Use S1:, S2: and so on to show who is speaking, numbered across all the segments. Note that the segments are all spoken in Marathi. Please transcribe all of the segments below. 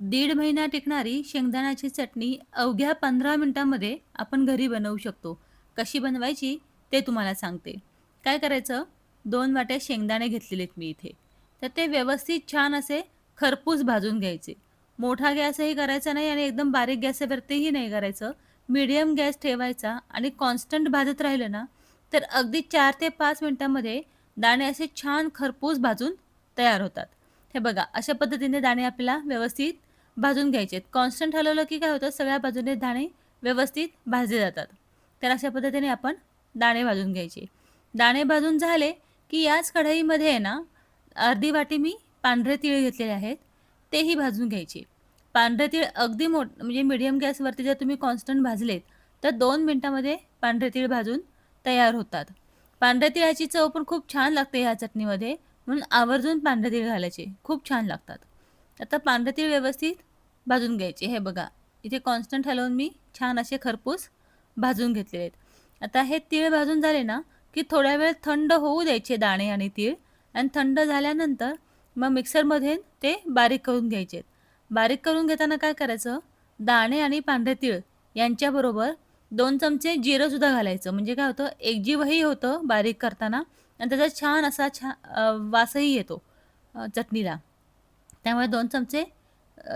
S1: दीड महिना टिकणारी शेंगदाण्याची चटणी अवघ्या पंधरा मिनिटांमध्ये आपण घरी बनवू शकतो. कशी बनवायची ते तुम्हाला सांगते. काय करायचं? दोन वाट्या शेंगदाणे घेतलेले आहेत मी इथे. तर ते व्यवस्थित छान असे खरपूस भाजून घ्यायचे. मोठा गॅसही करायचा नाही आणि एकदम बारीक गॅसवरतीही नाही करायचं. मीडियम गॅस ठेवायचा आणि कॉन्स्टंट भाजत राहिलं ना तर अगदी चार ते पाच मिनिटांमध्ये दाणे असे छान खरपूस भाजून तयार होतात. हे बघा अशा पद्धतीने दाणे आपल्याला व्यवस्थित भाजून घ्यायचे कॉन्स्टंट हलवलं की काय होतं? सगळ्या बाजूने दाणे व्यवस्थित भाजले जातात. तर अशा पद्धतीने आपण दाणे भाजून घ्यायचे. दाणे भाजून झाले की याच कढईमध्ये आहे ना अर्धी वाटी मी पांढरे तीळ घेतलेले आहेत तेही भाजून घ्यायचे. पांढरे तीळ अगदी मोठ म्हणजे मिडियम गॅसवरती जर तुम्ही कॉन्स्टंट भाजलेत तर दोन मिनटामध्ये पांढरे तीळ भाजून तयार होतात. पांढऱ्या तिळाची चव पण खूप छान लागते ह्या चटणीमध्ये. म्हणून आवर्जून पांढरे तीळ घालायचे. खूप छान लागतात. आता पांढरे तीळ व्यवस्थित भाजून घ्यायचे. हे बघा इथे कॉन्स्टंट हलवून मी छान असे खरपूस भाजून घेतलेले आहेत. आता हे तीळ भाजून झाले ना की थोड्या वेळ थंड होऊ द्यायचे दाणे आणि तीळ. आणि थंड झाल्यानंतर मग मिक्सरमध्ये ते बारीक करून घ्यायचे बारीक करून घेताना काय करायचं? दाणे आणि पांढरे तीळ यांच्याबरोबर दोन चमचे जिरंसुद्धा घालायचं. म्हणजे काय होतं? एकजीवही होतं बारीक करताना आणि त्याचा छान असा छान वासही येतो चटणीला. त्यामुळे दोन चमचे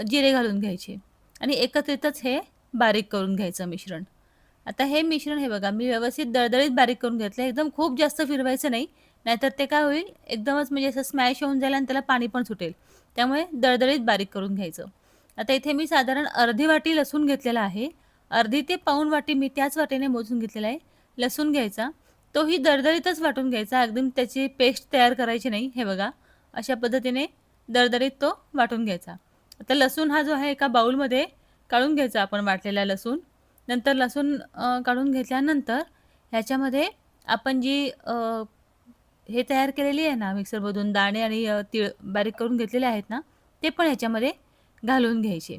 S1: जिरे घालून घ्यायचे. आणि एकत्रितच हे बारीक करून घ्यायचं मिश्रण. आता हे मिश्रण हे बघा मी व्यवस्थित दळदळीत बारीक करून घेतलं एकदम खूप जास्त फिरवायचं नाही. नाहीतर ते काय होईल एकदमच म्हणजे असं स्मॅश होऊन जाईल आणि त्याला पाणी पण सुटेल. त्यामुळे दळदळीत बारीक करून घ्यायचं. आता इथे मी साधारण अर्धी वाटी लसूण घेतलेला आहे. अर्धी ते पाऊण वाटी मी त्याच वाटीने मोजून घेतलेला आहे. लसूण घ्यायचा. तोही दरदरीतच वाटून घ्यायचा. अगदी त्याची पेस्ट तयार करायची नाही हे बघा. अशा पद्धतीने दरदरीत तो वाटून घ्यायचा. आता लसूण हा जो आहे एका बाऊलमध्ये काढून घ्यायचा आपण वाटलेला लसूण. नंतर लसूण काढून घेतल्यानंतर ह्याच्यामध्ये आपण जी हे तयार केलेली आहे ना मिक्सरमधून दाणे आणि तीळ बारीक करून घेतलेले आहेत ना ते पण ह्याच्यामध्ये घालून घ्यायचे.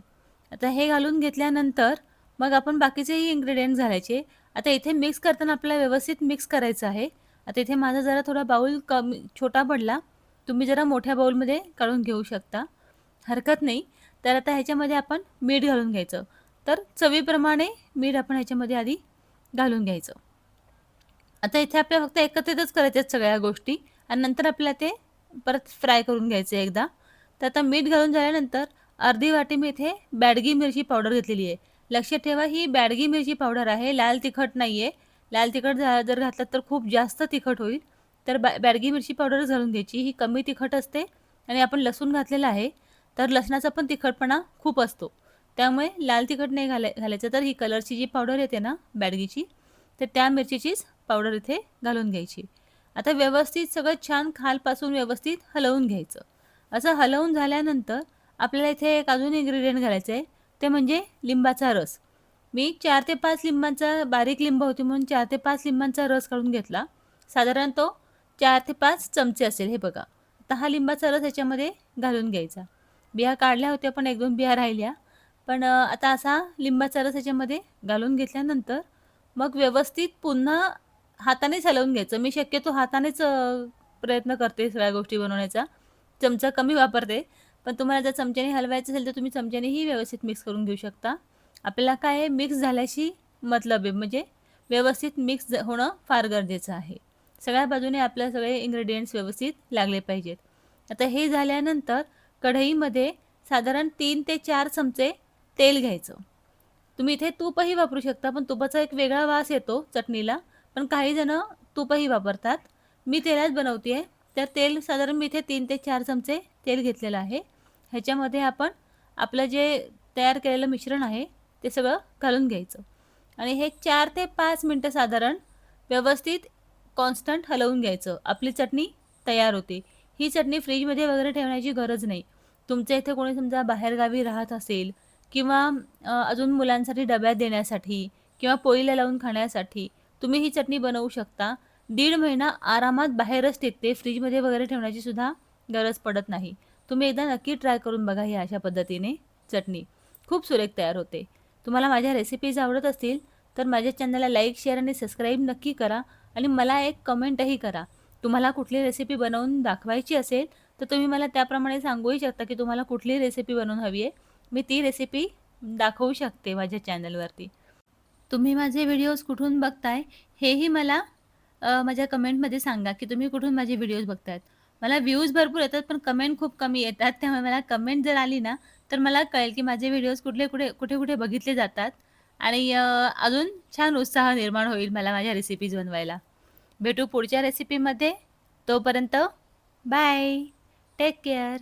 S1: आता हे घालून घेतल्यानंतर मग आपण बाकीचेही इन्ग्रेडियंट घालायचे. आता इथे मिक्स करताना आपल्याला व्यवस्थित मिक्स करायचं आहे. आता इथे माझा जरा थोडा बाऊल कमी छोटा पडला. तुम्ही जरा मोठ्या बाऊलमध्ये काढून घेऊ शकता. हरकत नाही. तर आता ह्याच्यामध्ये आपण मीठ घालून घ्यायचं. तर चवीप्रमाणे मीठ आपण ह्याच्यामध्ये आधी घालून घ्यायचं. आता इथे आपल्याला फक्त एकत्रितच करायच्या आहेत सगळ्या गोष्टी आणि नंतर आपल्याला ते परत फ्राय करून घ्यायचं एकदा. तर आता मीठ घालून झाल्यानंतर अर्धी वाटी मी इथे बॅडगी मिरची पावडर घेतलेली आहे. लक्षात ठेवा ही बॅडगी मिरची पावडर आहे लाल तिखट नाही आहे लाल तिखट जर घातलं तर खूप जास्त तिखट होईल. तर बॅ बॅडगी मिरची पावडर घालून घ्यायची. ही कमी तिखट असते आणि आपण लसूण घातलेला आहे. तर लसणाचा पण तिखटपणा खूप असतो. त्यामुळे लाल तिखट नाही घालाय घालायचं. तर ही कलरची जी पावडर येते ना बॅडगीची तर त्या मिरचीचीच पावडर इथे घालून घ्यायची. आता व्यवस्थित सगळं छान खालपासून व्यवस्थित हलवून घ्यायचं. असं हलवून झाल्यानंतर आपल्याला इथे एक अजून इन्ग्रेडियंट घालायचं आहे ते म्हणजे लिंबाचा रस. मी चार ते पाच लिंबांचा बारीक लिंब होती म्हणून चार ते पाच लिंबांचा रस काढून घेतला. साधारण तो चार ते पाच चमचे असेल हे बघा. आता हा लिंबाचा रस याच्यामध्ये घालून घ्यायचा. बिया काढल्या होत्या पण एक दोन बिया राहिल्या. पण आता असा लिंबाचा रस ह्याच्यामध्ये घालून घेतल्यानंतर मग व्यवस्थित पुन्हा हातानेच हलवून घ्यायचं. मी शक्यतो हातानेच प्रयत्न करते सगळ्या गोष्टी बनवण्याचा. चमचा कमी वापरते. पण तुम्हाला जर चमच्याने हलवायचं असेल तर तुम्ही चमच्यानेही व्यवस्थित मिक्स करून घेऊ शकता. आपल्याला काय आहे मिक्स झाल्याशी मतलब आहे. म्हणजे व्यवस्थित मिक्स होणं फार गरजेचं आहे. सगळ्या बाजूने आपल्या सगळे इन्ग्रेडियंट्स व्यवस्थित लागले पाहिजेत. आता हे झाल्यानंतर कढईमध्ये साधारण तीन ते चार चमचे तेल घ्यायचं. तुम्ही इथे तूपही वापरू शकता पण तुपाचा एक वेगळा वास येतो चटणीला. पण काहीजणं तूपही वापरतात. मी तेलात बनवते आहे तर तेल साधारण मी इथे तीन ते चार चमचे तेल घेतलेलं आहे. ह्याच्यामध्ये आपण आपलं जे तयार केलेलं मिश्रण आहे ते सगळं घालून घ्यायचं. आणि हे चार ते पाच मिनटं साधारण व्यवस्थित कॉन्स्टंट हलवून घ्यायचं. आपली चटणी तयार होते. ही चटणी फ्रीजमध्ये वगैरे ठेवण्याची गरज नाही. तुमच्या इथे कोणी समजा बाहेरगावी राहत असेल किंवा अजून मुलांसाठी डब्यात देण्यासाठी किंवा पोळीला लावून खाण्यासाठी तुम्ही ही चटणी बनवू शकता. दीड महिना आरामात बाहेरच टिकते फ्रीजमध्ये वगैरे ठेवण्याची सुद्धा गरज पडत नाही. तुम्ही एकदा नक्की ट्राय करून बघा ही अशा पद्धतीने चटणी. खूप सुरेख तयार होते. तुम्हाला माझ्या रेसिपीज आवडत असतील तर माझ्या चॅनलला लाईक शेअर आणि सबस्क्राईब नक्की करा आणि मला एक कमेंटही करा. तुम्हाला कुठली रेसिपी बनवून दाखवायची असेल तर तुम्ही मला त्याप्रमाणे सांगूही शकता की तुम्हाला कुठली रेसिपी बनवून हवी आहे. मी ती रेसिपी दाखवू शकते माझ्या चॅनलवरती तुम्ही माझे व्हिडिओज कुठून बघताय हेही मला माझ्या कमेंटमध्ये सांगा की तुम्ही कुठून माझे व्हिडिओज बघतायत. मला व्ह्यूज भरपूर येतात पण कमेंट खूप कमी येतात. त्यामुळे मला कमेंट जर आली ना तर मला कळेल की माझे व्हिडिओज कुठले कुठे कुठे कुठे बघितले जातात. आणि अजून छान उत्साह निर्माण होईल मला माझ्या रेसिपीज बनवायला. भेटू पुढच्या रेसिपीमध्ये तोपर्यंत बाय Take care.